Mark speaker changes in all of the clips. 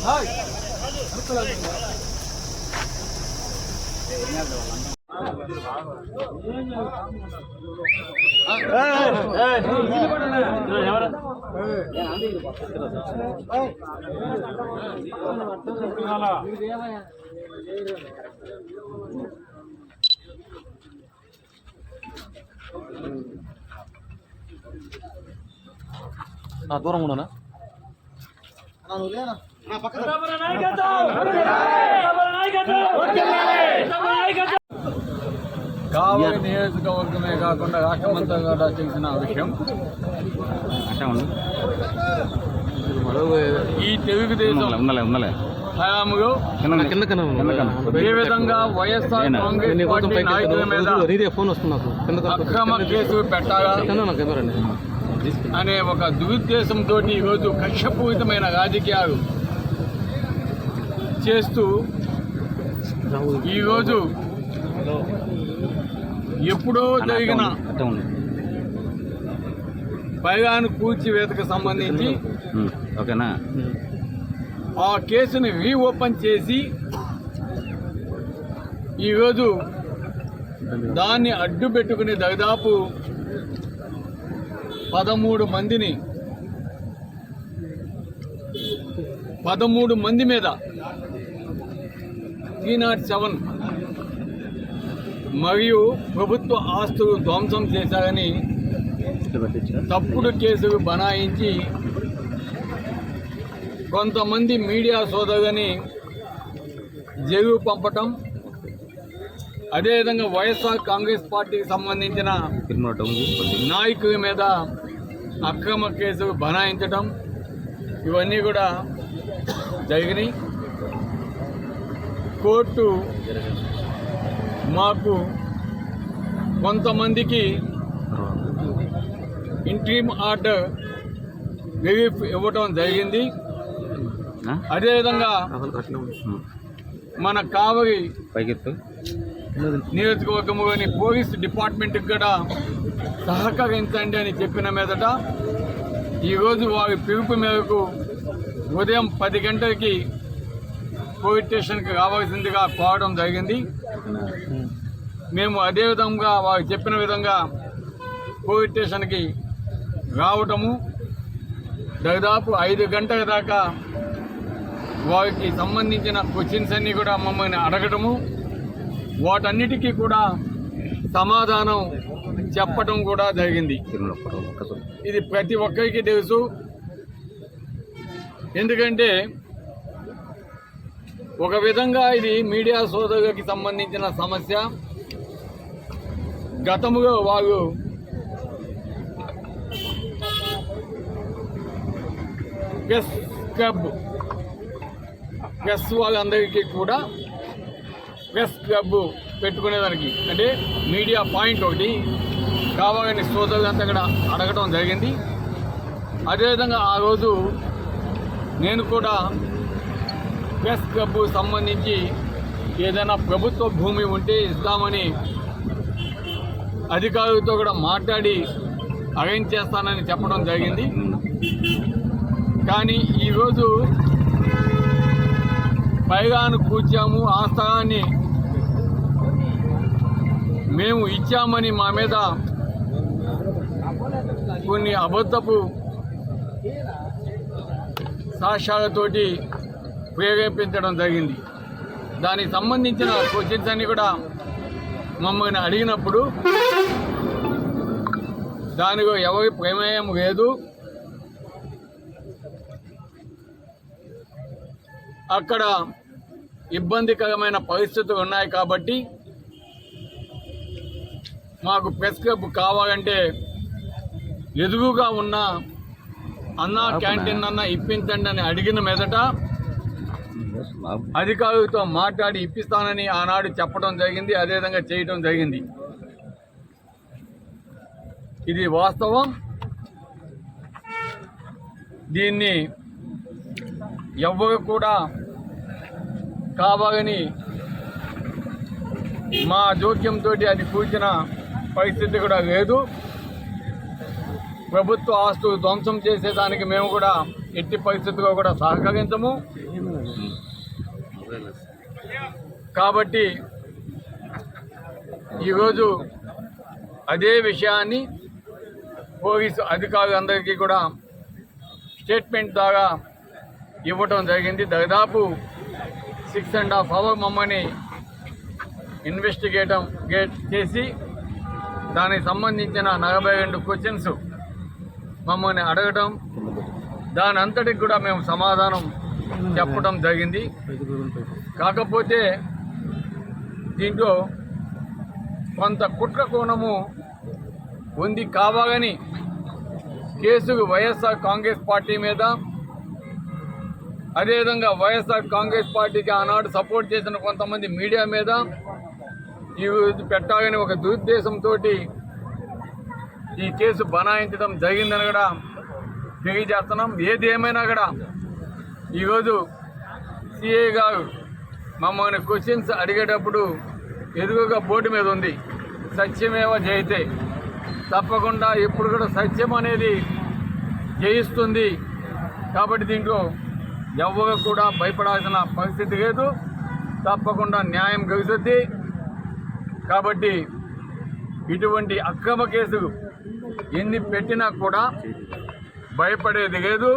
Speaker 1: Bag పెట్టుకుంటాను కదా.
Speaker 2: దూరం ఉండనా?
Speaker 3: కావలి నియోజకవర్గమే కాకుండా రాష్ట్రమంతా కూడా తెలిసిన విషయం. ఈ తెలుగుదేశం
Speaker 2: ఉన్నలే ఉన్నలే
Speaker 3: హయాంలో
Speaker 2: కింద
Speaker 3: ఏ విధంగా వైఎస్ఆర్ కాంగ్రెస్ పార్టీ నాయకుల మీద అక్రమ కేసులు పెట్టాలా? అనే ఒక దురుద్దేశంతో ఈరోజు కక్షపూరితమైన రాజకీయాలు చేస్తూ ఈరోజు ఎప్పుడో జరిగిన పైగాను కూల్చివేతకు సంబంధించి
Speaker 2: ఓకేనా?
Speaker 3: ఆ కేసుని రీఓపెన్ చేసి ఈరోజు దాన్ని అడ్డు పెట్టుకుని దాదాపు పదమూడు మందిని పదమూడు మంది మీద త్రీ నాట్ సెవెన్ మరియు ప్రభుత్వ ఆస్తులు ధ్వంసం చేశారని తప్పుడు కేసులు బనాయించి కొంతమంది మీడియా సోదరుని జైలు పంపటం అదేవిధంగా వైఎస్ఆర్ కాంగ్రెస్ పార్టీకి సంబంధించిన నాయకుల మీద అక్రమ కేసులు బనాయించటం ఇవన్నీ కూడా జరిగినాయి. కోర్టు మాకు కొంతమందికి ఇంట్రీమ్ ఆర్డర్ రిలీఫ్ ఇవ్వటం జరిగింది. అదేవిధంగా మన కావలి
Speaker 2: పైకెత్తు.
Speaker 3: నియోజకవర్గంలోని పోలీస్ డిపార్ట్మెంట్కి కూడా సహకరించండి అని చెప్పిన మీదట ఈరోజు వారి పిలుపు మేరకు ఉదయం పది గంటలకి పోలీస్ స్టేషన్కి రావాల్సిందిగా కోరడం జరిగింది. మేము అదే విధంగా వారు చెప్పిన విధంగా పోలీస్ స్టేషన్కి రావటము దాదాపు ఐదు గంటల దాకా వారికి సంబంధించిన క్వశ్చన్స్ అన్నీ కూడా మమ్మల్ని అడగటము వాటన్నిటికీ కూడా సమాధానం చెప్పటం కూడా జరిగింది. ఇది ప్రతి ఒక్కరికి తెలుసు. ఎందుకంటే ఒక విధంగా ఇది మీడియా సోదరులకి సంబంధించిన సమస్య. గతముగా వారు ప్రెస్ క్లబ్ ప్రెస్ వాళ్ళందరికీ కూడా ప్రెస్ క్లబ్ పెట్టుకునేదానికి. అంటే మీడియా పాయింట్ ఒకటి కావాలని శ్రోతలంతా కూడా అడగడం జరిగింది. అదేవిధంగా ఆ రోజు నేను కూడా ప్రెస్ క్లబ్ సంబంధించి ఏదైనా ప్రభుత్వ భూమి ఉంటే ఇస్తామని అధికారులతో కూడా మాట్లాడి అరేంజ్ చేస్తానని చెప్పడం జరిగింది. కానీ ఈరోజు పైగాను కూర్చాము. ఆ స్థలాన్ని మేము ఇచ్చామని మా మీద కొన్ని అబద్ధపు సాక్ష్యాలతోటి ప్రేరేపించడం జరిగింది. దానికి సంబంధించిన క్వశ్చన్స్ అన్ని కూడా మమ్మల్ని అడిగినప్పుడు దానిలో ఎవరి ప్రమేయం లేదు. అక్కడ ఇబ్బందికరమైన పరిస్థితులు ఉన్నాయి కాబట్టి మాకు ప్రెస్ క్లబ్ కావాలంటే ఎదుగుగా ఉన్న అన్న క్యాంటీన్ అన్న ఇప్పించండి అని అడిగిన మీదట అధికారులతో మాట్లాడి ఇప్పిస్తానని ఆనాడు చెప్పడం జరిగింది అదేవిధంగా చేయడం జరిగింది. ఇది వాస్తవం. దీన్ని ఎవ్వరు కూడా కావాలని మా జోక్యంతో అది కూర్చిన పరిస్థితి కూడా లేదు. ప్రభుత్వ ఆస్తులు ధ్వంసం చేసేదానికి మేము కూడా ఎట్టి పరిస్థితుల్లో కూడా సహకరించము. కాబట్టి ఈరోజు అదే విషయాన్ని పోలీసు అధికారులందరికీ కూడా స్టేట్మెంట్ ద్వారా ఇవ్వటం జరిగింది. దాదాపు సిక్స్ అండ్ హాఫ్ అవర్ మమ్మల్ని ఇన్వెస్టిగేటం గేట్ చేసి దానికి సంబంధించిన నలభై రెండు క్వశ్చన్స్ మమ్మల్ని అడగటం దాని అంతటికి కూడా మేము సమాధానం చెప్పడం జరిగింది. కాకపోతే దీంట్లో కొంత కుట్ర కోణము ఉంది కావాలని కేసు వైఎస్ఆర్ కాంగ్రెస్ పార్టీ మీద అదేవిధంగా వైఎస్ఆర్ కాంగ్రెస్ పార్టీకి ఆనాడు సపోర్ట్ చేసిన కొంతమంది మీడియా మీద ఇవి పెట్టాలని ఒక దురుద్దేశంతో ఈ కేసు బనాయించడం జరిగిందని కూడా తెలియజేస్తున్నాం. ఏది ఏమైనా కూడా ఈరోజు సిఐ గారు మమ్మల్ని క్వశ్చన్స్ అడిగేటప్పుడు ఎదురుగా బోర్డు మీద ఉంది. సత్యమేవ జయితే. తప్పకుండా ఇప్పుడు కూడా సత్యం అనేది జయిస్తుంది. కాబట్టి దీంట్లో ఎవరు కూడా భయపడాల్సిన పరిస్థితి లేదు. తప్పకుండా న్యాయం గెలుస్తుంది కాబట్టి ఇటువంటి అక్రమ కేసులు ఎన్ని పెట్టినా కూడా భయపడేది లేదు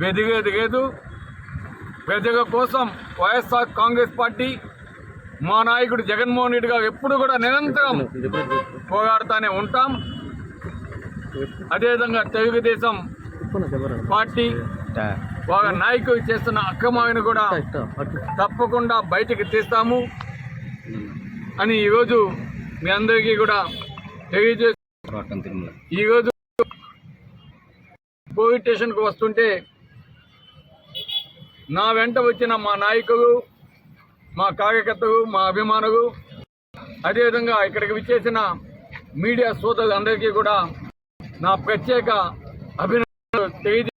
Speaker 3: బెదిగేది లేదు. ప్రజల కోసం వైఎస్ఆర్ కాంగ్రెస్ పార్టీ మా నాయకుడు జగన్మోహన్ రెడ్డి గారు ఎప్పుడు కూడా నిరంతరం పోరాడుతూనే ఉంటాం. అదేవిధంగా తెలుగుదేశం పార్టీ వాళ్ళ నాయకులు చేస్తున్న అక్రమాలను కూడా తప్పకుండా బయటికి తీస్తాము. అని ఈరోజు మీ అందరికీ కూడా తెలియజే ఈరోజు పోలీస్ స్టేషన్కు వస్తుంటే నా వెంట వచ్చిన మా నాయకులు మా కార్యకర్తలు మా అభిమానులు అదేవిధంగా ఇక్కడికి విచ్చేసిన మీడియా సోదరులందరికీ కూడా నా ప్రత్యేక అభినందనలు తెలియజే